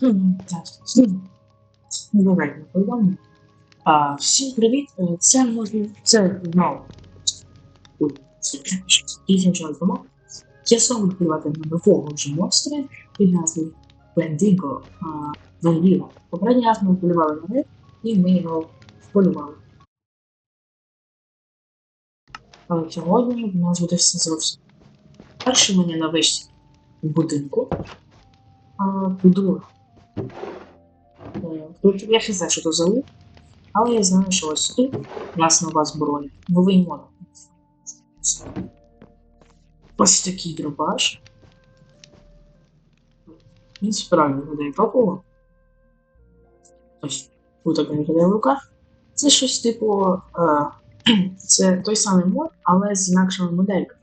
Ну, давайте повідомимо. А, всім привіт. Е, Це може це знову. Після чого тому. Я знову впливати на нового вже монстра під назвою Бендіго Валіва. Попередній раз ми вполювали на них, і ми його вполювали. Але сьогодні в нас буде все зовсім. Перше мені на вишці будинку. А, Е, Тут я не знаю, що то за лук, але я знаю, що ось тут у нас нова зброя. Новий мод. Ось такий дробаш. Він справді виглядає топово. Ось тут так виглядає в руках. Це щось типу. Е, це той самий мод, але з інакшими модельками.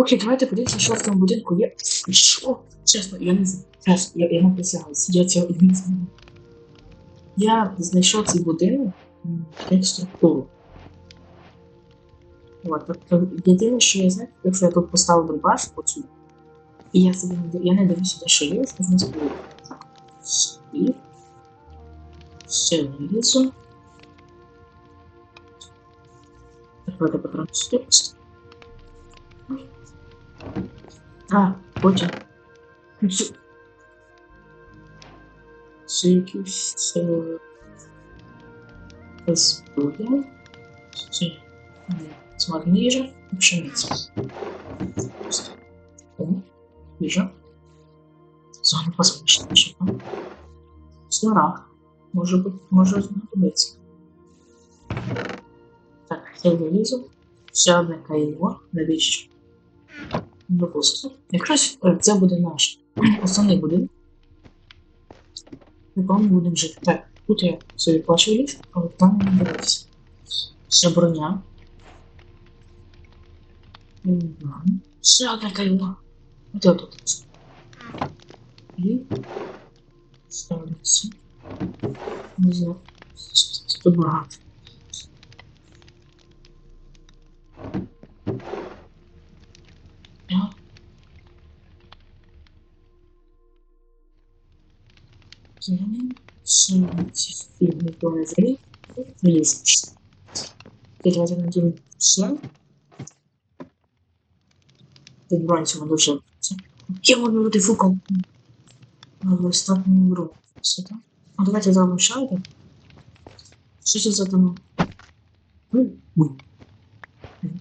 Окей, давайте подивимося, що в тому будинку є. Що? Чесно, я не знаю. Я, я не присягаюся. Я цього не знаю. Я знайшов цей будинок як структуру. От, тобто, єдине, що я знаю, якщо я тут поставив дробаш оцю, і я собі не я не дивлюся, де що є, зберу. Так. І ще вилізу. Так, давайте патрон сюди поставимо. А, якийсь це... Якась буде. Це смак їжа і пшениця. Їжа. Зона посмішніша. Смарагд. Може бути, може знадобиться. Так, я вилізу. Ще одне кайло, навіщо? Допустимо. Якщо е, це буде наш основний будинок, в якому будемо жити. Так, тут я собі плачу ліфт, але там не дивитися. Ще броня. Мгм. Ще одне кайло. Де тут? І ставиться. Не знаю. Тут багато. До розрив влізеш. Ти давайте надім все. Відбувається воно вже. Я можу бути фуком. Але остатню гру. Все так. А давайте зробимо один. Що це за там? Ой.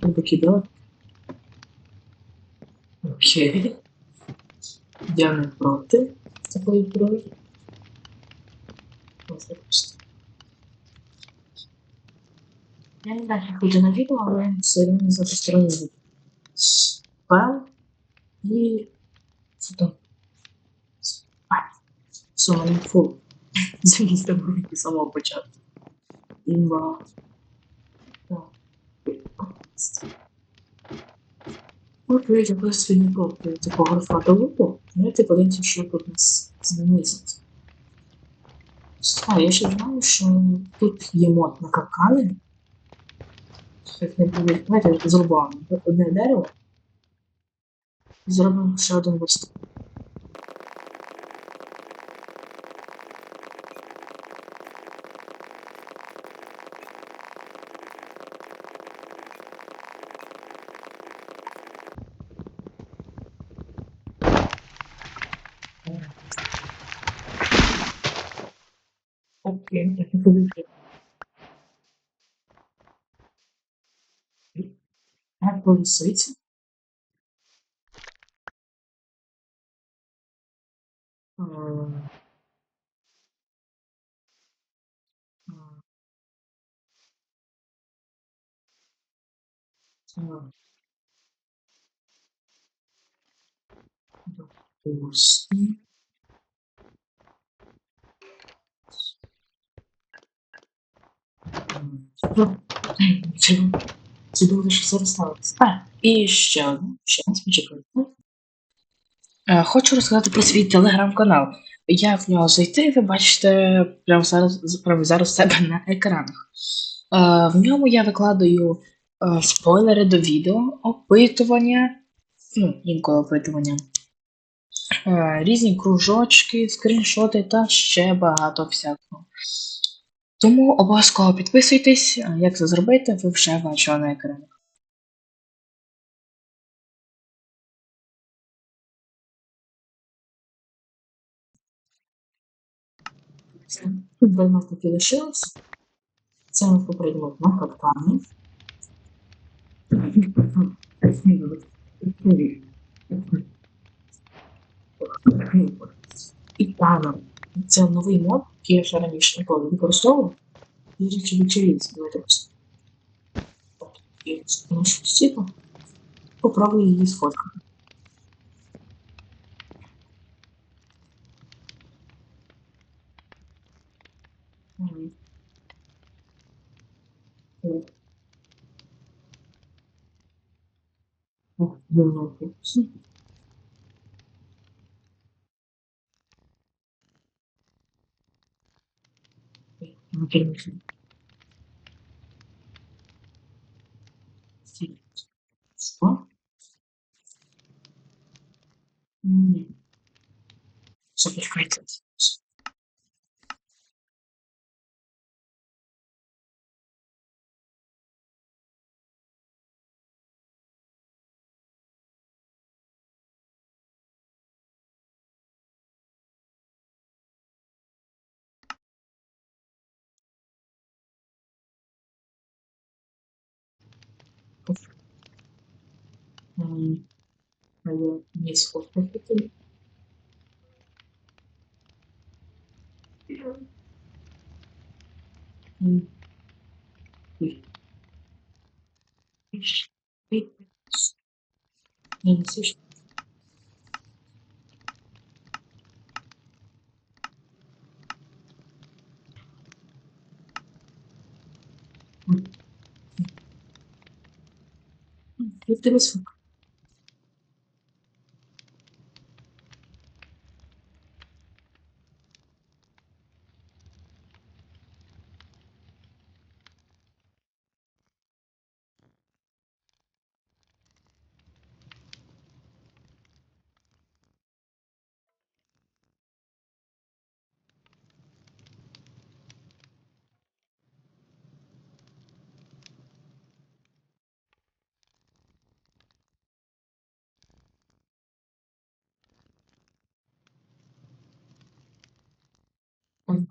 Я покидав. Окей. Я не проти такої зброї. Просто. Я не як буде на відео, але все одно за посторонні буде. Спел і фото. Спел. Все, мене фул. Звісно, там з самого початку. Так. От видите, просто сьогодні проти такого графа до лупу. Давайте подивимося, що тут у нас змінилося. А, я ще знаю, що тут є мод на капкани. Як не буде. знаєте, зробимо одне дерево. Зробимо ще один верстак. Окей, так не буде. Як повиситься? Е, е, Так. Допустим. Це це дуже що зараз сталося. І ще одне, ще раз почекайте. Хочу розказати про свій телеграм-канал. Я в нього зайти, ви бачите прямо зараз, прямо зараз себе на екранах. Е, В ньому я викладаю е, спойлери до відео, опитування, ну, інколи опитування. е, різні кружочки, скріншоти та ще багато всякого. Тому обов'язково підписуйтесь, як це зробити, ви вже бачили на екрані. Тут два нас таки лишилось. Це ми попередньо на капкані. І паном. Це новий мод, який я ще раніше ніколи не використовував. І речі вечерінці. Давайте просто. І нашу. Попробую її сфоткати. Ох, давно хлопці. Ой, ну, конечно. Что? Ні. Запускайте. М, а я не сфоткаю. М. Ой. Ищ. Ой. Я не слышу.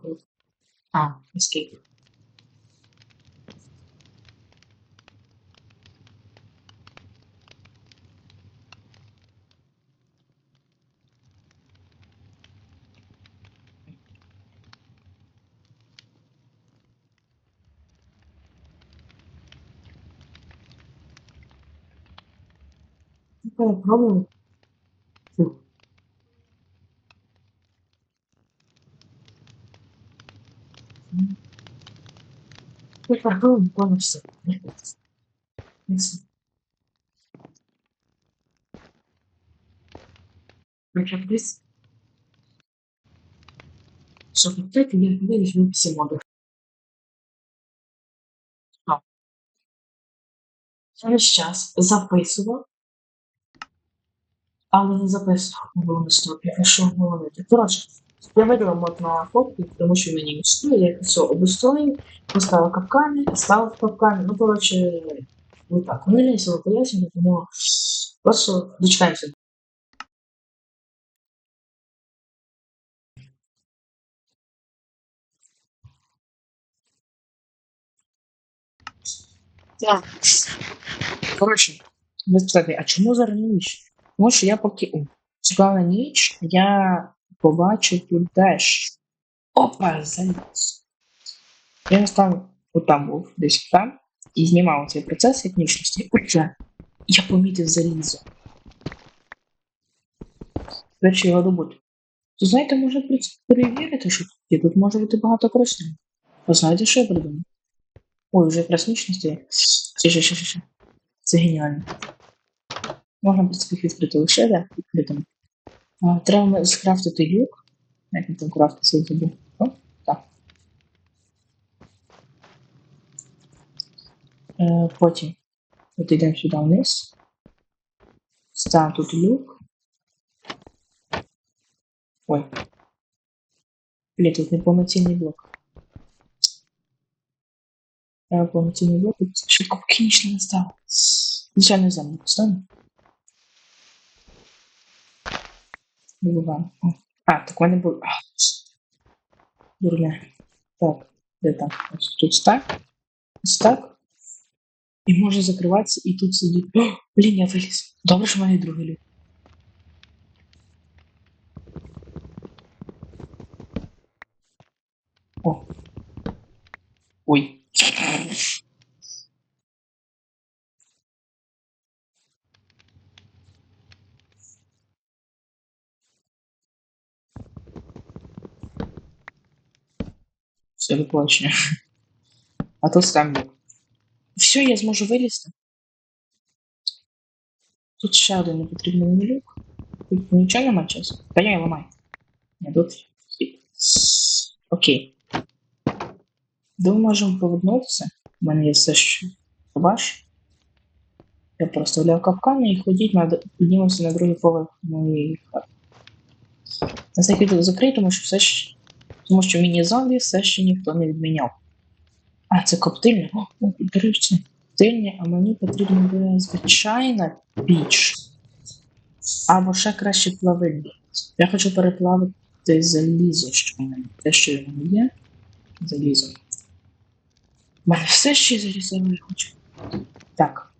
М. М, Як тебе звук? Окей. А, escape. Ну, Попробуй. Ну, попробуй полностью. Если. Причем здесь. Что вот это я вырежу все моды. А. Через час записував, але не записував на було стопі, а що говорити. Коротше, я мод на фотки, тому що мені стоїть, я все обустроїв, поставив капкани, ставив капкани, ну, коротше, вот так. Вони не весело пояснюють, тому просто дочекаємося. Так. Коротше, ви спитаєте, а чому зараз ніч? Тому що я поки чекав ніч, я побачив тут дещо. Опа, заліз. Я настав отам був, десь там, і знімав цей процес етнічності. Отже, я помітив залізо. Перші його добути. То знаєте, можна перевірити, що тут. Тут може бути багато корисного. Ви знаєте, що я придумав? Ой, вже ніч. Ще, ще, ще, ще. Це геніально. Можна, принципі, їх відкрити лише, да, відкритим. Треба скрафтити люк. Як він там крафтиться, забув. О, так. Е, потім от йдемо сюди вниз. Ставимо тут люк. Ой. Блін, тут неповноцінний блок. Треба повноцінний блок, тут швидко покінчено не став. Звичайно, землю поставимо. Вибиваємо. О. А, так в мене було. А, Дурне. Так, де там? Ось тут так. Ось так. І може закриватися, і тут сидіть. О, блін, я виліз. Добре, що в мене є другий люк. О. Ой. Все, побачення. А то скам'ю. Все, я зможу вилізти. Тут ще один непотрібний мені люк. Тут нічого нема часу. Та я ламай. Ні, тут. Окей. Де ми можемо повернутися? У мене є все ще. Баш. Я проставляю капкани і ходіть, надо піднімемося на другий поверх моєї хати. На всякий закрий, тому що все ще. Тому що міні-зомбі все ще ніхто не відміняв. А, це коптильня. О, о, коптильня, а мені потрібна буде звичайна піч. Або ще краще плавильня. Я хочу переплавити залізо, що в мене. Те, що в мене є. Залізо. У мене все ще залізо я хочу. Так.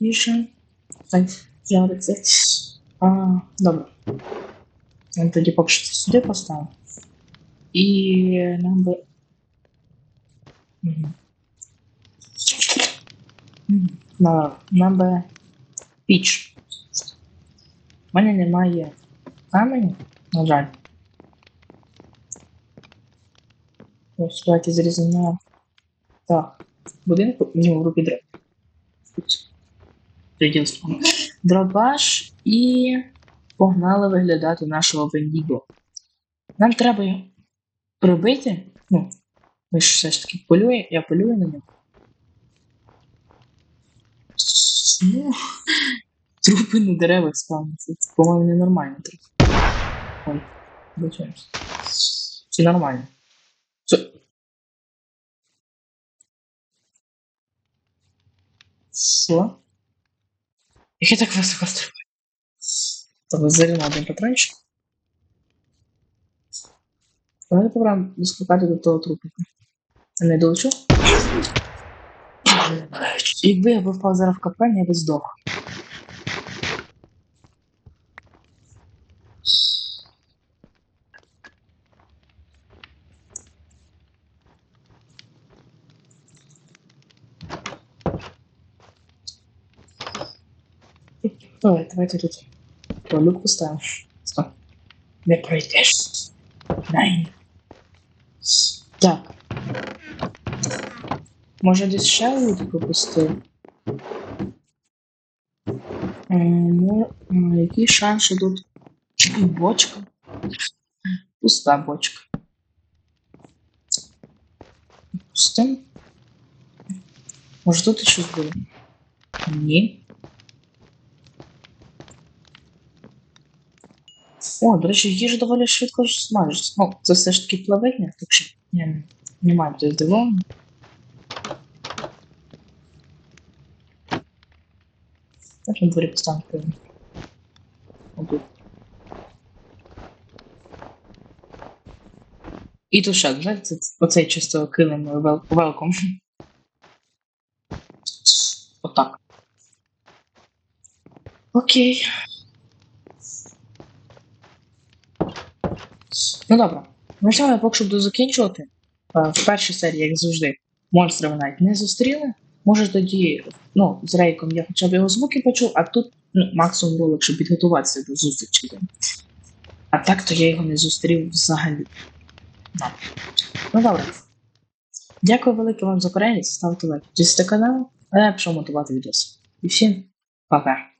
Тише. Хай з'явиться. А, добре. Я тоді поки що сюди поставив. І нам би. Мгм. На, нам би піч. У мене немає каменю, на жаль. Ось, давайте зрізаємо. Так. Будинку, ні, в групі дроб. Дробаш і погнали виглядати нашого Вендіго. Нам треба його прибити. Ну, ми ж все ж таки полює, я полюю на нього. Ну, трупи на деревах спавняться. Це, по-моєму, ненормально трохи. Ой, вибачаємось. Чи нормально? Це... Що? Як я так високо стрибаю? Тобто заріно один патрончик. Давайте попробуємо доскакати до того трупика. Я не долечу? Якби я би впав зараз в капель, я би здох. Давай, давайте тут. Люк поставимо. Стоп. Не пройдеш. Найн. Так. Може десь ще люди? Е, е, Який шанс, що тут бочка? Пуста бочка. Пусте? Може тут щось буде? Ні. О, до речі, їжа доволі швидко смажиться. Ну, це все ж таки плавильня, так що я не, маю бути здивований. Так на дворі. Отут. І ще, знаєте, оцей чисто килим велком. Отак. Окей. Ну добре. Ну що, поки що буду закінчувати. Е, В першій серії, як завжди, монстри ви навіть не зустріли. Може тоді, ну, з рейком я хоча б його звуки почув, а тут ну, максимум було, якщо підготуватися до зустрічі. А так то я його не зустрів взагалі. Ну, ну добре. Дякую велике вам за перегляд, ставте лайк. Підписуйте канал, а я пішов мотивувати відео. І всім пока.